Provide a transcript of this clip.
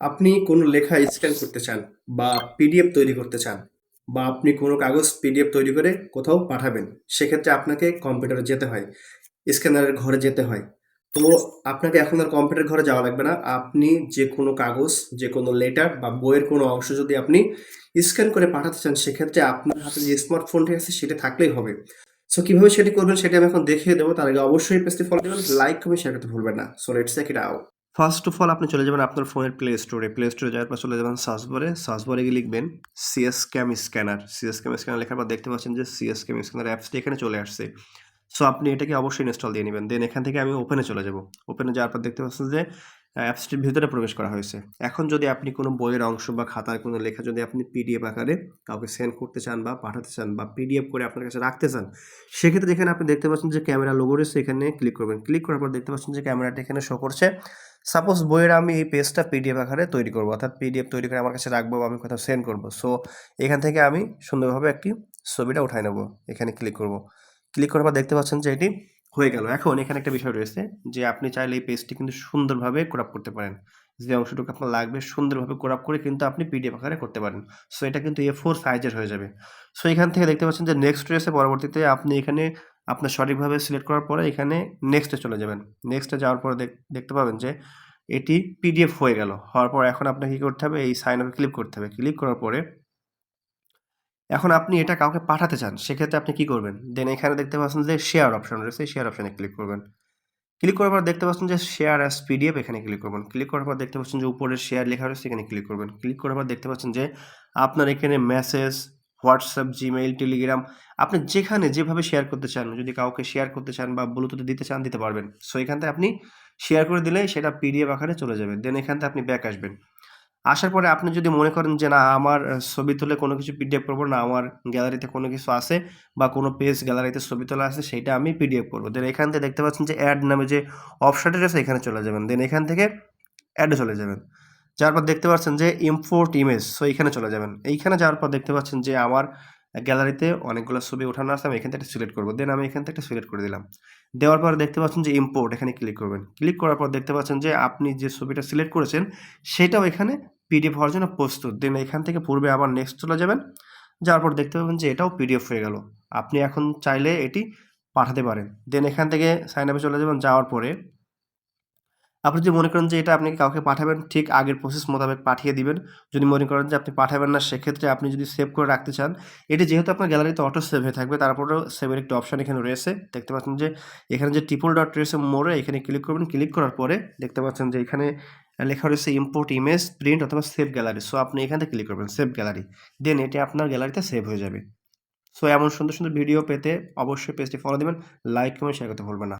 আপনি কোনো লেখা স্ক্যান করতে চান বা পিডিএফ তৈরি করতে চান বা আপনি কোনো কাগজ পিডিএফ তৈরি করে কোথাও পাঠাবেন, সেক্ষেত্রে আপনাকে কম্পিউটারে যেতে হয়, স্ক্যানারের ঘরে যেতে হয়। তো আপনাকে এখন আর কম্পিউটার ঘরে যাওয়া লাগবে না। আপনি যে কোনো কাগজ, যে কোনো লেটার বা বইয়ের কোনো অংশ যদি আপনি স্ক্যান করে পাঠাতে চান, সেক্ষেত্রে আপনার হাতে যে স্মার্টফোনটি আছে সেটা থাকলেই হবে। সো কীভাবে সেটি করবেন সেটা আমি এখন দেখিয়ে দেবো। তার আগে অবশ্যই পেজটি ফলো দেবেন লাইক কমেন্ট শেয়ার করতে ভুলবেন না। So let's check it out first of all আপনি চলে যাবেন আপনার ফোনের প্লে স্টোরে প্লে স্টোরে যাওয়ার পর চলে যাবেন সার্চ বারে সার্চ বারে গিয়ে লিখবেন CS cam scanner CS cam scanner লেখার পর দেখতে পাচ্ছেন যে সিএস ক্যাম স্ক্যানার অ্যাপসটি এখানে চলে আসছে। সো আপনি এটাকে অবশ্যই ইনস্টল দিয়ে নেবেন। দেন এখান থেকে আমি ওপেনে চলে যাব। ওপেনে যাওয়ার পর দেখতে পাচ্ছেন যে অ্যাপসটির ভিতরে প্রবেশ করা হয়েছে। এখন যদি আপনি কোনো বইয়ের অংশ বা খাতার কোনো লেখা যদি আপনি পিডিএফ আকারে কাউকে সেন্ড করতে চান বা পাঠাতে চান বা পিডিএফ করে আপনার কাছে রাখতে চান, সেক্ষেত্রে এখানে আপনি দেখতে পাচ্ছেন যে ক্যামেরা লোগো রয়েছে এখানে ক্লিক করবেন। ক্লিক করার পর দেখতে পাচ্ছেন যে ক্যামেরাটা এখানে শো করছে। সাপোজ বইয়ের আমি এই পেজটা পিডিএফ আকারে তৈরি করব, অর্থাৎ পিডিএফ তৈরি করে আমার কাছে রাখব বা আমি কোথাও সেন্ড করব। সো এখান থেকে আমি সুন্দরভাবে একটি ছবিটা উঠাই নেব। এখানে ক্লিক করব। ক্লিক করার পর দেখতে পাচ্ছেন যে এটি হয়ে গেল। এখন এখানে একটা বিষয় রয়েছে যে, আপনি চাইলে এই পেজটি কিন্তু সুন্দরভাবে ক্রপ করতে পারেন। যে অংশটুকু আপনার লাগবে সুন্দরভাবে ক্রপ করে কিন্তু আপনি পিডিএফ আকারে করতে পারেন। সো এটা কিন্তু এ ফোর সাইজের হয়ে যাবে। সো এখান থেকে দেখতে পাচ্ছেন যে নেক্সট রয়েছে পরবর্তীতে আপনি এখানে আপনার সঠিকভাবে সিলেক্ট করার পরে এখানে নেক্সটে চলে যাবেন। নেক্সটে যাওয়ার পরে দেখতে পাবেন যে, এটি পিডিএফ হয়ে গেল। হওয়ার পর এখন আপনাকে কী করতে হবে? এই সাইন আপে ক্লিক করতে হবে। ক্লিক করার পরে এখন আপনি এটা কাউকে পাঠাতে চান, সেক্ষেত্রে আপনি কি করবেন? দেন এখানে দেখতে পাচ্ছেন যে শেয়ার অপশন রয়েছে শেয়ার অপশনে ক্লিক করবেন। ক্লিক করার পর দেখতে পাচ্ছেন যে শেয়ার অ্যাস পিডিএফ এখানে ক্লিক করবেন। ক্লিক করার পর দেখতে পাচ্ছেন যে উপরে শেয়ার লেখা রয়েছে এখানে ক্লিক করবেন। ক্লিক করার পর দেখতে পাচ্ছেন যে আপনার এখানে মেসেজ হোয়াটসঅ্যাপ জিমেইল টেলিগ্রাম আপনি যেখানে যেভাবে শেয়ার করতে চান, যদি কাউকে শেয়ার করতে চান বা ব্লুটুথে দিতে চান, দিতে পারবেন। সো এখান থেকে আপনি শেয়ার করে দিলে সেটা পিডিএফ আকারে চলে যাবে। দেন এখান থেকে আপনি ব্যাক আসবেন। আসার পরে আপনি যদি মনে করেন যে, না, আমার ছবি তুলে কোনো কিছু পিডিএফ করব না, আমার গ্যালারিতে কোনো কিছু আছে বা কোনো পেজ গ্যালারিতে ছবি তোলা আছে, সেটা আমি পিডিএফ করব। দেন এখান থেকে দেখতে পাচ্ছেন যে অ্যাড নামে যে অপশনটা রয়েছে, এখানে চলে যাবেন। দেন এখান থেকে অ্যাডে চলে যাবেন। যাওয়ার পর দেখতে পাচ্ছেন যে ইম্পোর্ট ইমেজ সো এখানে চলে যাবেন। এইখানে যাওয়ার পর দেখতে পাচ্ছেন যে, আমার গ্যালারিতে অনেকগুলো ছবি ওঠানো আছে, আমি এখান থেকে সিলেক্ট করব। দেন আমি এখান থেকে সিলেক্ট করে দিলাম। দেওয়ার পর দেখতে পাচ্ছেন যে ইম্পোর্ট এখানে ক্লিক করবেন। ক্লিক করার পর দেখতে পাচ্ছেন যে আপনি যে ছবিটা সিলেক্ট করেছেন, সেটাও এখানে পিডিএফ হওয়ার জন্য প্রস্তুত। দেন এখান থেকে পূর্বে আবার নেক্সট চলে যাবেন। যাওয়ার পর দেখতে পাবেন যে এটাও পিডিএফ হয়ে গেল। আপনি এখন চাইলে এটি পাঠাতে পারেন। দেন এখান থেকে সাইন আপে চলে যাবেন। যাওয়ার পরে আপনি যদি মনে করেন যে এটা আপনি কাউকে পাঠাবেন, ঠিক আগের প্রসেস মোতাবেক পাঠিয়ে দিবেন। যদি মনে করেন যে আপনি পাঠাবেন না, সেক্ষেত্রে আপনি যদি সেভ করে রাখতে চান, এটি যেহেতু আপনার গ্যালারিতে অটো সেভ হয়ে থাকবে তারপরেও সেভের একটি অপশান এখানে রয়েছে। দেখতে পাচ্ছেন যে এখানে যে ট্রিপল ডট রয়েছে মোড়ে, এখানে ক্লিক করবেন। ক্লিক করার পরে দেখতে পাচ্ছেন যে এখানে লেখা রয়েছে ইম্পোর্ট ইমেজ প্রিন্ট অথবা সেভ গ্যালারি সো আপনি এখানে ক্লিক করবেন সেভ গ্যালারি দেন এটি আপনার গ্যালারিতে সেভ হয়ে যাবে। সো এমন সুন্দর সুন্দর ভিডিও পেতে অবশ্যই পেজটি ফলো দেবেন লাইক কমেন্ট শেয়ার করতে ভুলবেন না।